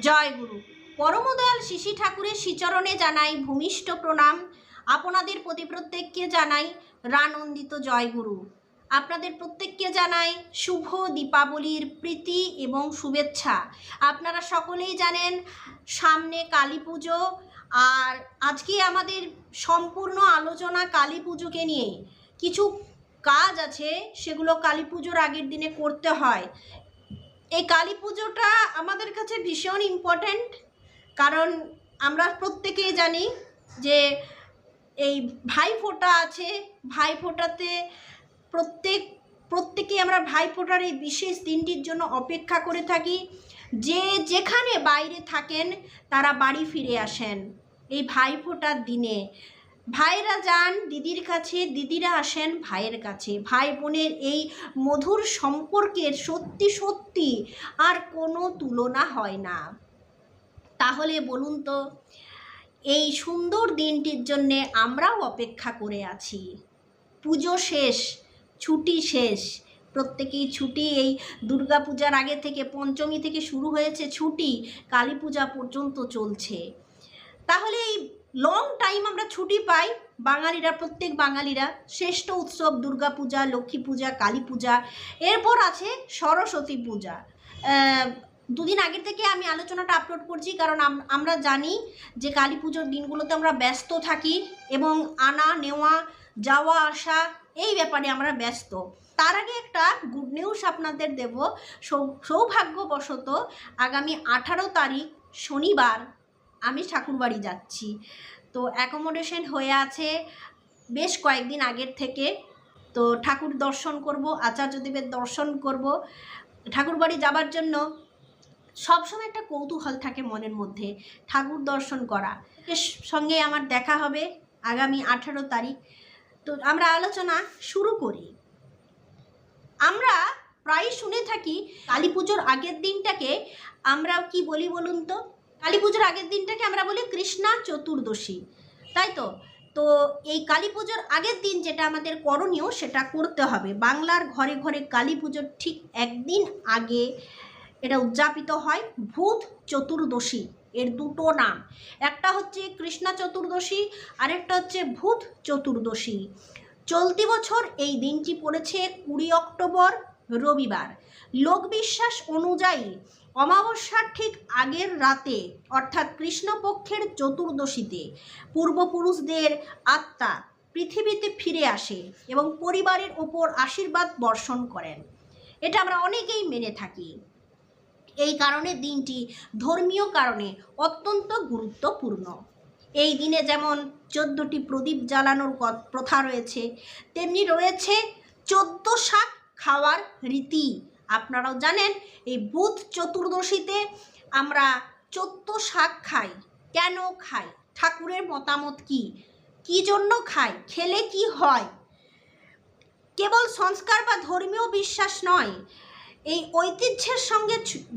জয় গুরু। পরমদয়াল শিশি ঠাকুরের শ্রীচরণে জানাই ভূমিষ্ঠ প্রণাম। আপনাদের প্রতি প্রত্যেককে জানাই রানন্দিত জয় গুরু। আপনাদের প্রত্যেককে জানাই শুভ দীপাবলির প্রীতি এবং শুভেচ্ছা। আপনারা সকলেই জানেন সামনে কালী পুজো আর আজকে আমাদের সম্পূর্ণ আলোচনা কালী পুজোকে নিয়ে। কিছু কাজ আছে, সেগুলো কালী পুজোর আগের দিনে করতে হয়। এই কালী পুজোটা আমাদের কাছে ভীষণ ইম্পর্ট্যান্ট কারণ আমরা প্রত্যেকেই জানি যে এই ভাইফোঁটা আছে ভাইফোঁটাতে প্রত্যেক, প্রত্যেকেই আমরা ভাইফোঁটার এই বিশেষ দিনটির জন্য অপেক্ষা করে থাকি। যে যেখানে বাইরে থাকেন, তারা বাড়ি ফিরে আসেন এই ভাইফোঁটার দিনে। ভাইরা যান, দিদির কাছে, দিদিরা আসেন ভাইয়ের কাছে। ভাই বোনের এই মধুর সম্পর্কের সত্যি সত্যি আর কোনো তুলনা হয় না। তাহলে বলুন তো, এই সুন্দর দিনটির জন্যে আমরাও অপেক্ষা করে আছি। পুজো শেষ, ছুটি শেষ। প্রত্যেকেই ছুটি, এই দুর্গাপূজার আগে থেকে, পঞ্চমী থেকে শুরু হয়েছে ছুটি, কালী পূজা পর্যন্ত চলছে। তাহলে এই লং টাইম আমরা ছুটি পাই বাঙালিরা, প্রত্যেক বাঙালিরা। শ্রেষ্ঠ উৎসব দুর্গা পূজা, লক্ষ্মী পূজা, কালী পূজা, এরপর আছে সরস্বতী পূজা। দুদিন আগের থেকে আমি আলোচনাটা আপলোড করছি, কারণ আমরা জানি যে কালী পুজোর দিনগুলোতে আমরা ব্যস্ত থাকি এবং আনা, নেওয়া, যাওয়া, আসা, এই ব্যাপারে আমরা ব্যস্ত। তার আগে একটা গুড নিউজ আপনাদের দেব। সৌভাগ্যবশত আগামী আঠারো তারিখ শনিবার আমি ঠাকুরবাড়ি যাচ্ছি। তো অ্যাকোমোডেশন হয়ে আছে বেশ কয়েকদিন আগের থেকে। তো ঠাকুর দর্শন করব, আচার্যদেবের দর্শন করব। ঠাকুরবাড়ি যাবার জন্য সবসময় একটা কৌতূহল থাকে মনের মধ্যে, ঠাকুর দর্শন করা। এর সঙ্গে আমার দেখা হবে আগামী আঠারো তারিখ। তো আমরা আলোচনা শুরু করি। আমরা প্রায় শুনে থাকি কালী পুজোর আগের দিনটাকে। আমরা কি বলি বলুন তো? কালী পুজোর আগের দিনটাকে আমরা বলি কৃষ্ণা চতুর্দশী, তাই তো? তো এই কালী পুজোর আগের দিন যেটা আমাদের করণীয় সেটা করতে হবে। বাংলার ঘরে ঘরে কালী পুজোর ঠিক একদিন আগে এটা উদযাপিত হয় ভূত চতুর্দশী এর দুটো নাম। একটা হচ্ছে কৃষ্ণা চতুর্দশী, আরেকটা হচ্ছে ভূত চতুর্দশী। চলতি বছর এই দিনটি পড়েছে কুড়ি অক্টোবর রবিবার। লোকবিশ্বাস অনুযায়ী অমাবস্যার ঠিক আগের রাতে, অর্থাৎ কৃষ্ণপক্ষের চতুর্দশীতে, পূর্বপুরুষদের আত্মা পৃথিবীতে ফিরে আসে এবং পরিবারের ওপর আশীর্বাদ বর্ষণ করেন। এটা আমরা অনেকেই মেনে থাকি। এই কারণে দিনটি ধর্মীয় কারণে অত্যন্ত গুরুত্বপূর্ণ। এই দিনে যেমন চোদ্দোটি প্রদীপ জ্বালানোর প্রথা রয়েছে, তেমনি রয়েছে চোদ্দ শাক খাওয়ার রীতি। আপনারাও জানেন, এই বুধ চতুর্দশীতে আমরা চোদ্দ শাক খাই। কেন খাই? ঠাকুরের মতামত কি? কি জন্য খাই? খেলে কি হয়? কেবল সংস্কার বা ধর্মীয় বিশ্বাস নয়, এই ঐতিহ্যের সঙ্গে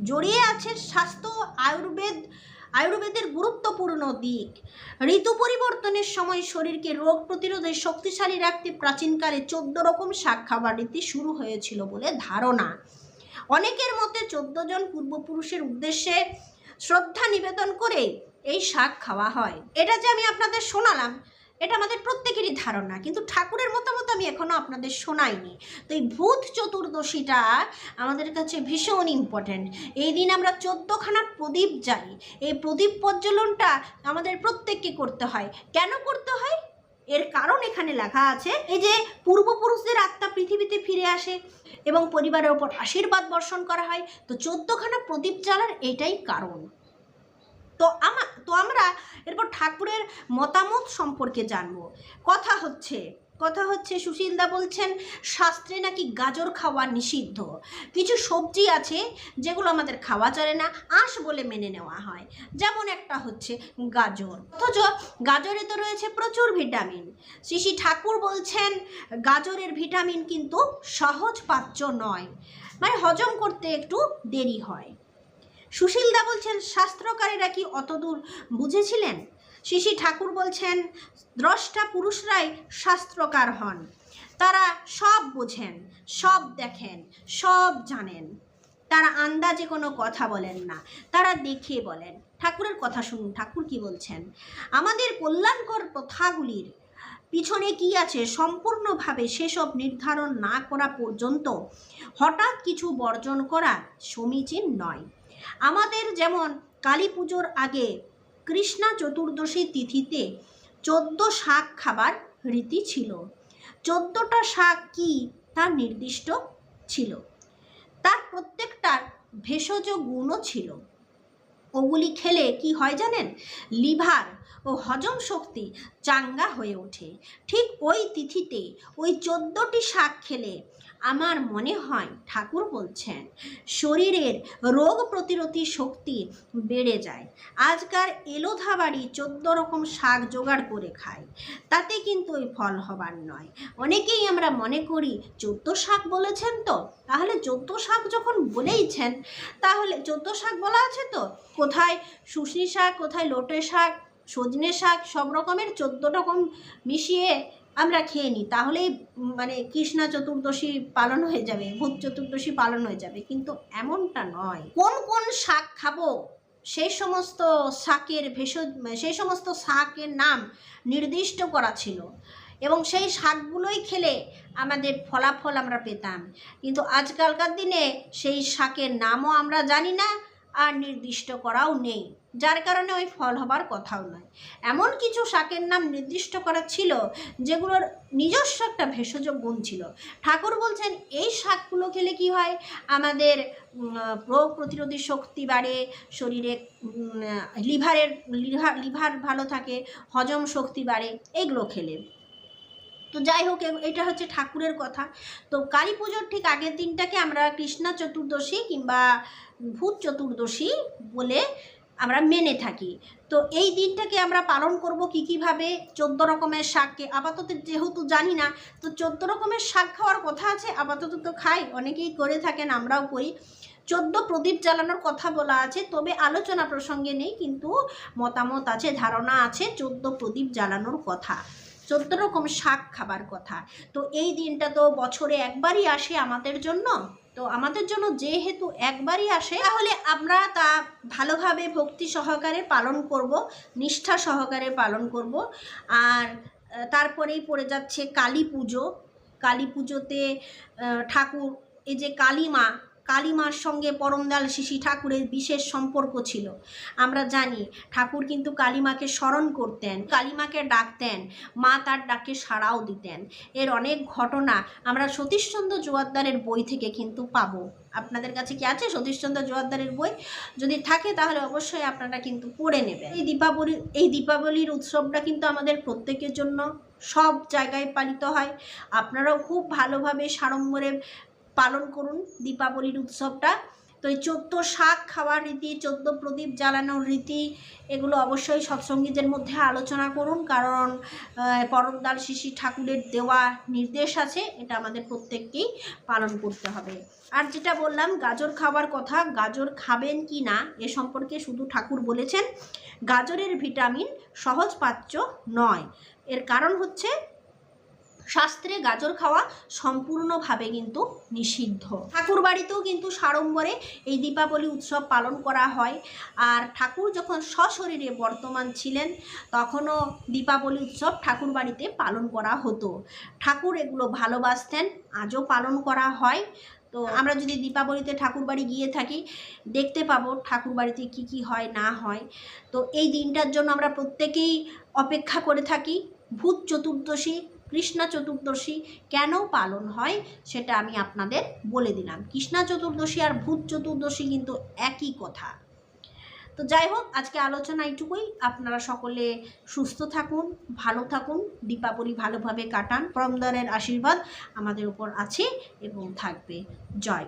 জড়িয়ে আছে স্বাস্থ্য, আয়ুর্বেদ আয়ুর্বেদের গুরুত্বপূর্ণ দিক। ঋতু পরিবর্তনের সময় শরীরকে রোগ প্রতিরোধে শক্তিশালী রাখতে প্রাচীনকালে চোদ্দ রকম শাক খাবার রীতি শুরু হয়েছিল বলে ধারণা। অনেকের মতে চোদ্দ জন পূর্বপুরুষের উদ্দেশ্যে শ্রদ্ধা নিবেদন করে এই শাক খাওয়া হয়। এটা যে আমি আপনাদের শোনালাম এটা আমাদের প্রত্যেকেরই ধারণা, কিন্তু ঠাকুরের মতামত আমি এখনও আপনাদের শোনাইনি। তো এই ভূত চতুর্দশীটা আমাদের কাছে ভীষণ ইম্পর্ট্যান্ট এই দিন আমরা চোদ্দোখানা প্রদীপ জ্বালি। এই প্রদীপ প্রজ্বলনটা আমাদের প্রত্যেককে করতে হয়। কেন করতে হয়? এর কারণ এখানে লেখা আছে, এই যে পূর্বপুরুষদের আত্মা পৃথিবীতে ফিরে আসে এবং পরিবারের ওপর আশীর্বাদ বর্ষণ করা হয়। তো চোদ্দোখানা প্রদীপ জ্বালার এটাই কারণ। তো আমা, তো আমরা এরপর ঠাকুরের মতামত সম্পর্কে জানব। কথা হচ্ছে কথা হচ্ছে সুশীলদা বলছেন, শাস্ত্রে নাকি গাজর খাওয়া নিষিদ্ধ। কিছু সবজি আছে যেগুলো আমাদের খাওয়া চলে না, আঁশ বলে মেনে নেওয়া হয়। যেমন একটা হচ্ছে গাজর। অথচ গাজরে তো রয়েছে প্রচুর ভিটামিন। শ্রী শ্রী ঠাকুর বলছেন, গাজরের ভিটামিন কিন্তু সহজ পাচ্য নয়। মানে হজম করতে একটু দেরি হয়। সুশীলদা বলছেন, শাস্ত্রকারীরা কি অতদূর বুঝেছিলেন? শিশি ঠাকুর বলছেন, দ্রষ্টা পুরুষরাই শাস্ত্রকার হন। তারা সব বোঝেন, সব দেখেন, সব জানেন। তারা আন্দাজে কোনো কথা বলেন না, তারা দেখে বলেন। ঠাকুরের কথা শুনুন, ঠাকুর কি বলছেন, আমাদের কল্যাণকর প্রথাগুলির পিছনে কি আছে? সম্পূর্ণভাবে সেসব নির্ধারণ না করা পর্যন্ত হঠাৎ কিছু বর্জন করা সমীচীন নয়। আমাদের যেমন কালী পুজোর আগে কৃষ্ণা চতুর্দশী তিথিতে চোদ্দ শাক খাবার রীতি ছিল। চোদ্দটা শাক কি তা নির্দিষ্ট ছিল। তার প্রত্যেকটার ভেষজ গুণও ছিল। ওগুলি খেলে কি হয় জানেন? লিভার ও হজম শক্তি চাঙ্গা হয়ে ওঠে। ঠিক ওই তিথিতে ওই চোদ্দোটি শাক খেলে আমার মনে হয়, ঠাকুর বলছেন, শরীরের রোগ প্রতিরোধী শক্তি বেড়ে যায়। আজকার এলোধা বাড়ি চোদ্দ রকম শাক জোগাড় করে খায় তাতে কিন্তু ওই ফল হবার নয়। অনেকেই আমরা মনে করি, চোদ্দ শাক বলেছেন তো? তাহলে চোদ্দ শাক যখন বলেইছেন, তাহলে চোদ্দ শাক বলা আছে তো? কোথায় শুশনি শাক, কোথায় লোটে শাক সজনে শাক সব রকমের চোদ্দ রকম মিশিয়ে আমরা খেয়ে নিই। তাহলেই মানে কৃষ্ণা চতুর্দশী পালন হয়ে যাবে ভূত চতুর্দশী পালন হয়ে যাবে। কিন্তু এমনটা নয়, কোন কোন শাক খাব, সেই সমস্ত শাকের ভেষজ, সেই সমস্ত শাকের নাম নির্দিষ্ট করা ছিল। এবং সেই শাকগুলোই খেলে আমাদের ফলাফল আমরা পেতাম। কিন্তু আজকালকার দিনে সেই শাকের নামও আমরা জানি না আর নির্দিষ্ট করাও নেই, যার কারণে ওই ফল হবার কথাও নয়। এমন কিছু শাকের নাম নির্দিষ্ট করা ছিল, যেগুলোর নিজস্ব একটা ভেষজ গুণ ছিল। ঠাকুর বলছেন, এই শাকগুলো খেলে কি হয়? আমাদের রোগ প্রতিরোধী শক্তি বাড়ে, শরীরে লিভারের, লিভার লিভার ভালো থাকে, হজম শক্তি বাড়ে, এগুলো খেলে। তো যাই হোক এটা হচ্ছে ঠাকুরের কথা। তো কালী পুজোর ঠিক আগের দিনটাকে আমরা কৃষ্ণা চতুর্দশী কিংবা ভূত চতুর্দশী বলে আমরা মেনে থাকি। তো এই দিনটাকে আমরা পালন করব কী কীভাবে? চোদ্দ রকমের শাককে। আপাতত যেহেতু জানি না, তো চোদ্দ রকমের শাক খাওয়ার কথা আছে, আপাতত তো খাই। অনেকেই করে থাকেন, আমরাও করি। চোদ্দ প্রদীপ জ্বালানোর কথা বলা আছে, তবে আলোচনা প্রসঙ্গে নেই, কিন্তু মতামত আছে, ধারণা আছে, চোদ্দ প্রদীপ জ্বালানোর কথা। চোদ্দ রকম শাক খাবার কথা। তো এই দিনটা তো বছরে একবারই আসে আমাদের জন্য। তো আমাদের জন্য যেহেতু একবারই আসে, তাহলে আমরা তা ভালোভাবে ভক্তি সহকারে পালন করব, নিষ্ঠা সহকারে পালন করব। আর তারপরেই পড়ে যাচ্ছে কালী পুজো। কালী পুজোতে ঠাকুর, এই যে কালী মা কালী মার সঙ্গে পরমদাল শিশি ঠাকুরের বিশেষ সম্পর্ক ছিল। আমরা জানি, ঠাকুর কিন্তু কালীমাকে স্মরণ করতেন, কালীমাকে ডাকতেন, মা তার ডাকে সাড়াও দিতেন। এর অনেক ঘটনা আমরা সতীশচন্দ্র জোয়ারদারের বই থেকে কিন্তু পাবো। আপনাদের কাছে কি আছে সতীশচন্দ্র জোয়ারদারের বই? যদি থাকে তাহলে অবশ্যই আপনারা কিন্তু পড়ে নেবেন। এই দীপাবলি, এই দীপাবলির উৎসবটা কিন্তু আমাদের প্রত্যেকের জন্য সব জায়গায় পালিত হয়। আপনারাও খুব ভালোভাবে সাড়ম্বরে পালন করুন দীপাবলির উৎসবটা। তো এই চোদ্দ শাক খাওয়ার রীতি, চোদ্দ প্রদীপ জ্বালানোর রীতি, এগুলো অবশ্যই সৎসঙ্গীদের মধ্যে আলোচনা করুন। কারণ পরমদাল শিশি ঠাকুরের দেওয়া নির্দেশ আছে, এটা আমাদের প্রত্যেককেই পালন করতে হবে। আর যেটা বললাম, গাজর খাওয়ার কথা, গাজর খাবেন কি না, এ সম্পর্কে শুধু ঠাকুর বলেছেন, গাজরের ভিটামিন সহজপাচ্য নয়। এর কারণ হচ্ছে শাস্ত্রে গাজর খাওয়া সম্পূর্ণভাবে কিন্তু নিষিদ্ধ। ঠাকুর বাড়িতেও কিন্তু সাড়ম্বরে এই দীপাবলি উৎসব পালন করা হয়। আর ঠাকুর যখন সশরীরে বর্তমান ছিলেন, তখনও দীপাবলি উৎসব ঠাকুর বাড়িতে পালন করা হতো। ঠাকুর এগুলো ভালোবাসতেন, আজও পালন করা হয়। তো আমরা যদি দীপাবলিতে ঠাকুর বাড়ি গিয়ে থাকি, দেখতে পাবো ঠাকুর বাড়িতে কী কী হয়, না হয়। তো এই দিনটার জন্য আমরা প্রত্যেকেই অপেক্ষা করে থাকি। ভূত চতুর্দশী কৃষ্ণা চতুর্দশী কেন পালন হয় সেটা আমি আপনাদের বলে দিলাম। কৃষ্ণা চতুর্দশী আর ভূত চতুর্দশী কিন্তু একই কথা। তো যাই হোক, আজকে আলোচনা এইটুকুই। আপনারা সকলে সুস্থ থাকুন, ভালো থাকুন, দীপাবলি ভালোভাবে কাটান। পরমদারের আশীর্বাদ আমাদের উপর আছে এবং থাকবে। জয়।